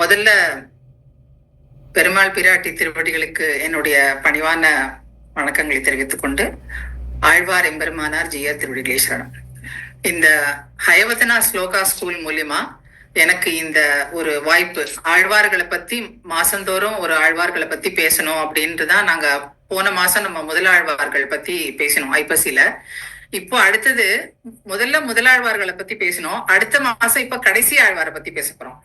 முதல்ல பெருமாள் பிராட்டி திருவடிகளுக்கு என்னுடைய பணிவான வணக்கங்களை தெரிவித்துக் கொண்டு ஆழ்வார் எம்பெருமானார் ஜிஆர் திருவடிகளே சரணம் இந்த ஹயவதனா ஸ்லோகா ஸ்கூல் மூலியமா எனக்கு இந்த ஒரு வாய்ப்பு ஆழ்வார்களை பத்தி மாசந்தோறும் ஒரு ஆழ்வார்களை பத்தி பேசணும் அப்படின்றதான் நாங்க போன மாசம் நம்ம முதலாழ்வார்கள் பத்தி பேசினோம் ஐப்பசியில. இப்போ அடுத்தது முதல்ல முதலாழ்வார்களை பத்தி பேசினோம் அடுத்த மாசம் இப்ப கடைசி ஆழ்வாரை பத்தி பேச போறோம்.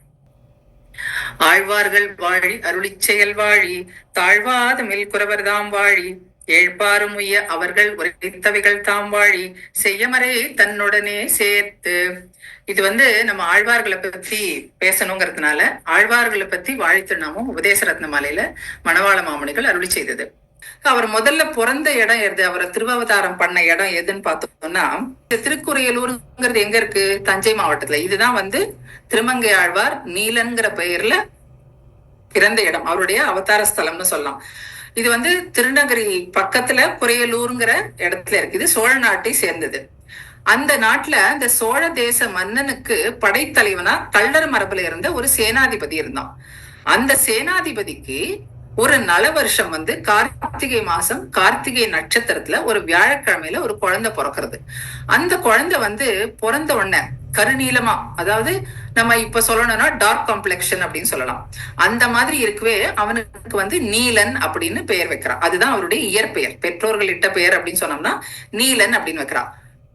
ஆழ்வார்கள் வாழி அருளிச் செயல் வாழி தாழ்வாத மெல்குறவர் குறவர்தாம் வாழி ஏழ்பாரும் உய அவர்கள் உரைத்தவைகள் தாம் வாழி செய்யமறை தன்னுடனே சேர்த்து. இது வந்து நம்ம ஆழ்வார்களை பத்தி பேசணுங்கிறதுனால ஆழ்வார்களை பத்தி வாழித்திருநாமும் உபதேச ரத்ன மாலையில மணவாள மாமணிகள் அருளி செய்தது. அவர் முதல்ல பிறந்த இடம் எது? அவரை திருவாவதாரம் பண்ண இடம் எதுன்னு பார்த்தோம்னா திருக்குறையலூருங்கிறது எங்க இருக்கு? தஞ்சை மாவட்டத்துல. இதுதான் வந்து திருமங்கை ஆழ்வார் நீலன்கிற பெயர்ல பிறந்த இடம். அவருடைய அவதார ஸ்தலம்னு சொல்லலாம். இது வந்து திருநகரி பக்கத்துல குறையலூருங்கிற இடத்துல இருக்கு. இது சோழ நாட்டை சேர்ந்தது. அந்த நாட்டுல இந்த சோழ தேச மன்னனுக்கு படைத்தலைவனா கள்ளர் மரபுல இருந்த ஒரு சேனாதிபதி இருந்தான். அந்த சேனாதிபதிக்கு ஒரு நல வருஷம் வந்து கார்த்திகை மாசம் கார்த்திகை நட்சத்திரத்துல ஒரு வியாழக்கிழமையில ஒரு குழந்தை பிறக்கிறது. அந்த குழந்தை வந்து பிறந்த உடனே கருநீலமா அதாவது நம்ம இப்ப சொல்லணும்னா டார்க் காம்ப்ளெக்ஷன் அப்படின்னு சொல்லலாம். அந்த மாதிரி இருக்கவே அவனுக்கு வந்து நீலன் அப்படின்னு பெயர் வைக்கிறான். அதுதான் அவருடைய இயற்பெயர். பெற்றோர்கள் இட்ட பெயர் அப்படின்னு சொன்னோம்னா நீலன் அப்படின்னு வைக்கிறான்.